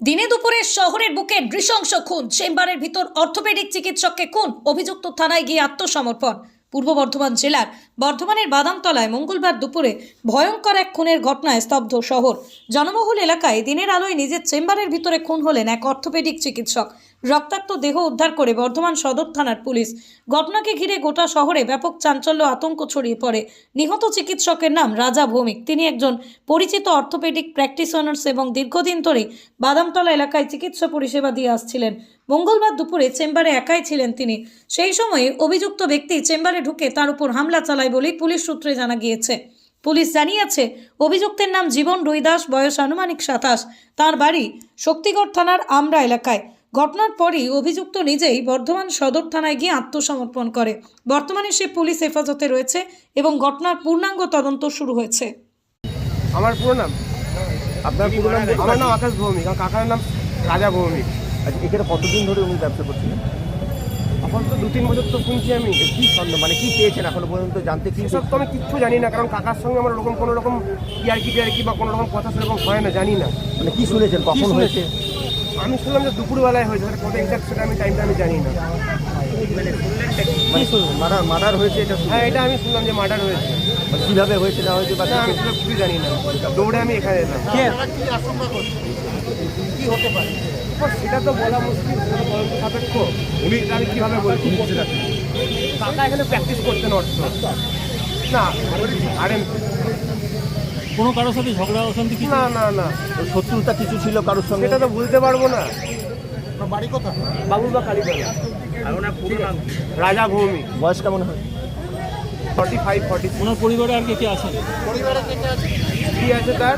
দিনে দুপুরে শহরের বুকে নৃশংস খুন। চেম্বারের ভিতর অর্থোপেডিক চিকিৎসককে খুন। অভিযুক্ত থানায় গিয়ে আত্মসমর্পণ। পূর্ব বর্ধমান জেলার বর্ধমানের বাদামতলায় মঙ্গলবার দুপুরে ভয়ঙ্কর এক খুনের ঘটনায় স্তব্ধ শহর। জনবহুল এলাকায় দিনের আলোয় নিজের চেম্বারের ভিতরে খুন হলেন এক অর্থোপেডিক চিকিৎসক। রক্তাক্ত দেহ উদ্ধার করে বর্ধমান সদর থানার পুলিশ। ঘটনাকে ঘিরে গোটা শহরে ব্যাপক চাঞ্চল্য, আতঙ্ক ছড়িয়ে পড়ে। নিহত চিকিৎসকের নাম রাজা ভৌমিক। তিনি একজন পরিচিত অর্থোপেডিক প্র্যাকটিশনার্স এবং দীর্ঘদিন ধরে বাদামতলা এলাকায় চিকিৎসা পরিষেবা দিয়ে আসছিলেন। মঙ্গলবার দুপুরে চেম্বারে একাই ছিলেন তিনি। সেই সময়ে অভিযুক্ত ব্যক্তি চেম্বারে ঢুকে তার উপর হামলা চালায় বলেই পুলিশ সূত্রে জানা গিয়েছে। পুলিশ জানিয়েছে, অভিযুক্তের নাম জীবন রুইদাস, বয়স আনুমানিক সাতাশ। তার বাড়ি শক্তিগড় থানার আমরা এলাকায়। ঘটনার পরই অভিযুক্ত নিজেই বর্ধমান সদর থানায় গিয়ে আত্মসমর্পণ করে। বর্তমানে সে পুলিশ হেফাজতে রয়েছে এবং ঘটনার পূর্ণাঙ্গ তদন্ত শুরু হয়েছে। আমার পুরো নাম? আপনার পুরো নাম আমার নাম আকাশ ভৌমিক। আমার কাকার নাম রাজা ভৌমিক। আচ্ছা এখানে কতদিন ধরে উনি ব্যবসা করছিলেন এখন তো দু তিন বছর তো শুনছি আমি। কি সন্দেহ? মানে কি পেয়েছেন এখনও পর্যন্ত? জানতে কি এসব তো আমি কিচ্ছু জানি না কারণ কাকার সঙ্গে আমার ওরকম কোনো রকম টিআরকি টিআরকি বা কোনো রকম কথা সেরকম হয় না জানি না। মানে কি শুনেছেন? কখন হয়েছে? আমি শুনলাম যে দুপুরবেলায় হয়েছে সেটা কত এক্সাক্ট সেটা আমি টাইমটা আমি জানি না। মানে মার্ডার মার্ডার হয়েছে এটা হ্যাঁ এটা আমি শুনলাম যে মার্ডার হয়েছে। মানে কীভাবে হয়েছে না হয়েছে বা আমি সেটা কিছু জানি না। দৌড়ে আমি এখানে এলাম। এবার সেটা তো বলা মুশকিল তদন্ত সাপেক্ষ। উনি আমি কীভাবে বলছি কাকা এখানে প্র্যাকটিস করতেন অর্থ। না আর কোনো কারোর সাথে ঝগড়া অশান্তি কিছু? না না না। শত্রুতা কিছু ছিল কারোর সঙ্গে? সেটা তো বলতে পারব না। বাড়ি কথা বাবু বা কালীতলা। রাজা ভূমি। বয়স কেমন হয়? ফর্টি ফাইভ ফর্টি ওনার পরিবারে আর কে কে আছেন স্ত্রী আছে তার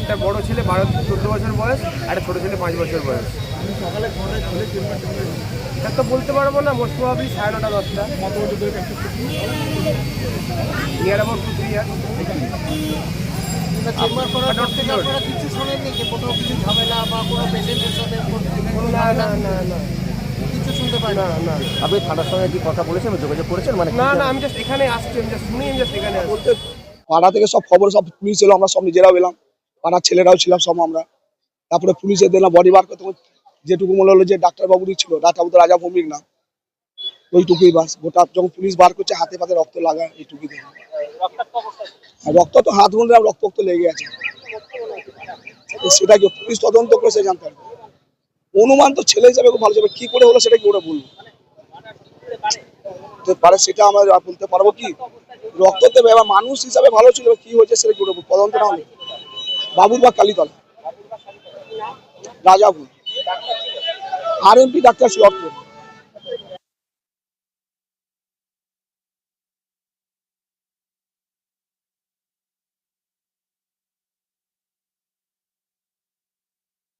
একটা বড় ছেলে বারো চোদ্দ বছর বয়স আর একটা ছোট ছেলে পাঁচ বছর বয়স। এটা তো বলতে পারব না মোস্ট প্রবাবলি সাড়ে নটা দশটা। Near about two three year chamber করার পর থেকে আপনারা কিছু শোনেননি যে কোথাও কিছু ঝামেলা বা কোনো পেশেন্টের সাথে কোনো না না না না কিছু শুনতে পাই না না। আপনি থানার সঙ্গে কি কথা বলেছেন যোগাযোগ করেছেন? মানে না না আমি জাস্ট এখানে আসছি আমি জাস্ট শুনি আমি জাস্ট এখানে বলতে পাড়া থেকে সব খবর সব পুলিশ এলো আমরা সব নিজেরাও এলাম। পাড়ার ছেলেরাও ছিলাম সব আমরা। তারপরে পুলিশে দিলাম বডি বার করতে যেটুকু মনে হলো যে ডাক্তারবাবুরই ছিল ডাক্তারবাবু তো রাজা ভৌমিক না। ওইটুকুই বাস। গোটা যখন পুলিশ বার করছে হাতে পাতে রক্ত লাগা এইটুকুই দেখলাম। রক্ত তো হাত বলতে রক্ত রক্ত লেগে আছে। তো সেটা কি পুলিশ তদন্ত করে সে জানতে পারবে। অনুমান তো ছেলে হিসাবে খুব ভালো যাবে কি করে হলো সেটা কি ওরা বলব পারে সেটা আমরা বলতে পারব কি? রক্ত দেবে এবার মানুষ হিসাবে ভালো ছিল কি হয়েছে সেটা কি ওরা বলব? তদন্ত না হলে। বাবুর বা কালীতলা। রাজাপুর। আর এমপি ডাক্তার অর্থ